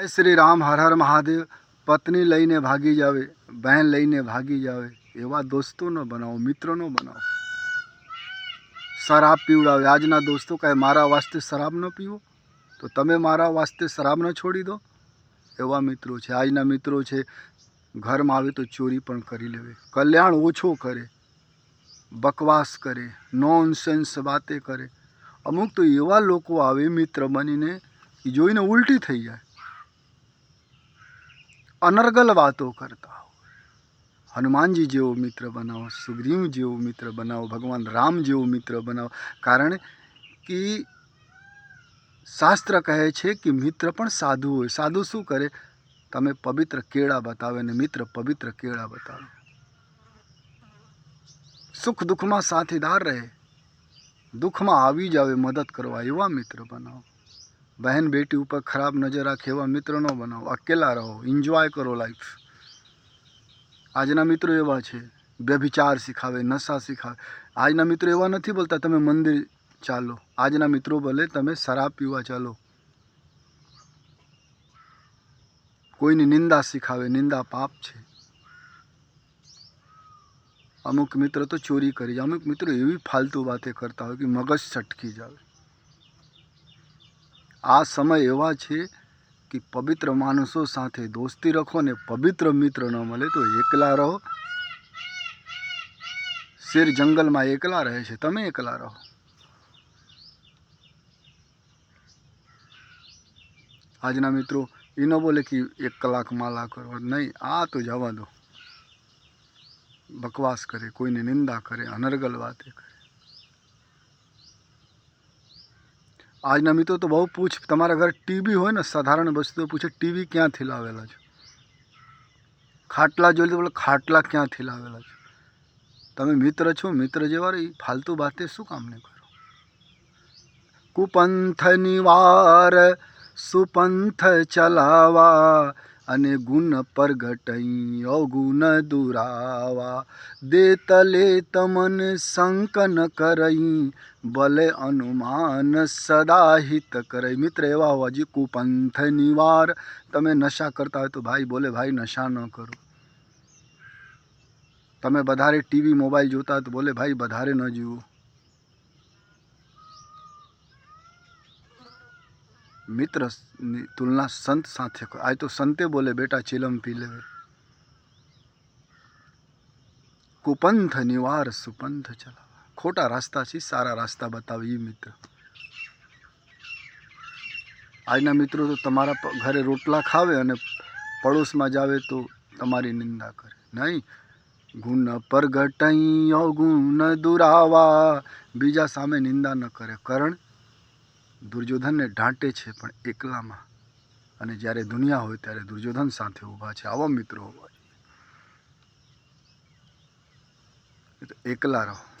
જય શ્રી રામ, હર હર મહાદેવ. પત્ની લઈને ભાગી જાવે, બહેન લઈને ભાગી જાવે. એવા દોસ્તો ન બનાવો મિત્રો ન બનાવો. શરાબ પીવડાવે. આજના દોસ્તો કહે, મારા વાસ્તે શરાબ ન પીવો. તો તમે મારા વાસ્તે શરાબ ન છોડી દો. એવા મિત્રો છે. આજના મિત્રો છે, ઘરમાં આવે તો ચોરી પણ કરી લેવે. કલ્યાણ ઓછો કરે. બકવાસ કરે. નોનસેન્સ વાતે કરે. અમુક તો એવા લોકો આવે, મિત્ર બનીને, એ જોઈને ઉલટી થઈ જાય. અનર્ગલ વાતો કરતા હો. હનુમાનજી જેવો મિત્ર બનાવો, સુગ્રીવ જેવો મિત્ર બનાવો, ભગવાન રામ જેવો મિત્ર બનાવો. કારણ કે શાસ્ત્ર કહે છે કે મિત્ર પણ સાધુ હોય. સાધુ શું કરે? તમે પવિત્ર કેળા બતાવે ને મિત્ર પવિત્ર કેળા બતાવે. સુખ દુઃખમાં સાથીદાર રહે. દુઃખમાં આવી જાવે મદદ કરવા એવા મિત્ર બનાવો. બહેન બેટી ઉપર ખરાબ નજર રાખે એવા મિત્ર ન બનાવો અકેલા રહો? એન્જોય કરો લાઈફ આજના મિત્રો એવા છે. વ્યભિચાર શીખાવે, નશા શીખાવે. આજના મિત્રો એવા નથી બોલતા, તમે મંદિર ચાલો. આજના મિત્રો ભલે તમે શરાબ પીવા ચાલો. કોઈની નિંદા શીખાવે, નિંદા પાપ છે. અમુક મિત્ર તો ચોરી કરી જાય. અમુક મિત્રો એવી ફાલતુ વાતે કરતા હોય કે મગજ છટકી જાવે આ સમય એવા છે કે પવિત્ર માણસો સાથે દોસ્તી રાખો ને પવિત્ર મિત્ર ન મળે તો એકલા રહો. શેર જંગલમાં એકલા રહે છે, તમે એકલા રહો. આજના મિત્રો એ ન બોલે કે એક કલાક માલા કરો, નહીં, આ તો જવા દો. બકવાસ કરે, કોઈને નિંદા કરે, અનર્ગલ વાતે કરે. આજના મિત્રો તો બહુ પૂછ, તમારા ઘરે ટીવી હોય ને, સાધારણ વસ્તુઓ પૂછે, ટીવી ક્યાંથી લાવેલા છે? ખાટલા જોઈ તો બોલે, ખાટલા ક્યાંથી લાવેલા છે? તમે મિત્ર છો, મિત્ર જેવા રહી, ફાલતુ બાતે શું કામ નહીં કરો? કુપંથ નિવાર સુપંથ ચલાવા અને ગુણ પરગટઈ, અવગુણ દુરાવા. દેતલે તમન શંકન કરઈ, ભલે અનુમાન સદા હિત કરઈ. મિત્ર એવા હોવા જી કુપંથ નિવાર. તમે નશા કરતા હોય તો ભાઈ બોલે, ભાઈ, નશા ન કરો. તમે વધારે ટીવી, મોબાઈલ જોતા હોય તો બોલે, ભાઈ વધારે ન જુઓ મિત્રની તુલના સંત સાથે આજ તો સંતે બોલે, બેટા, ચિલમ પી લેવે કુપંથ નિવાર સુપંથ ચલાવા. ખોટા રાસ્તા છે, સારા રાસ્તા બતાવે એ મિત્ર. આજના મિત્રો તો તમારા ઘરે રોટલા ખાવે અને પડોશમાં જાવે તો તમારી નિંદા કરે. નહીં, ગુણ પરગટઈ, અવગુણ દુરાવા, બીજા સામે નિંદા ન કરે. કરણ દુર્યોધનને ઢાંટે છે પણ એકલામાં. અને જ્યારે દુનિયા હોય ત્યારે દુર્યોધન સાથે ઊભા છે. આવા મિત્રો હોવા જોઈએ. એકલા રહો.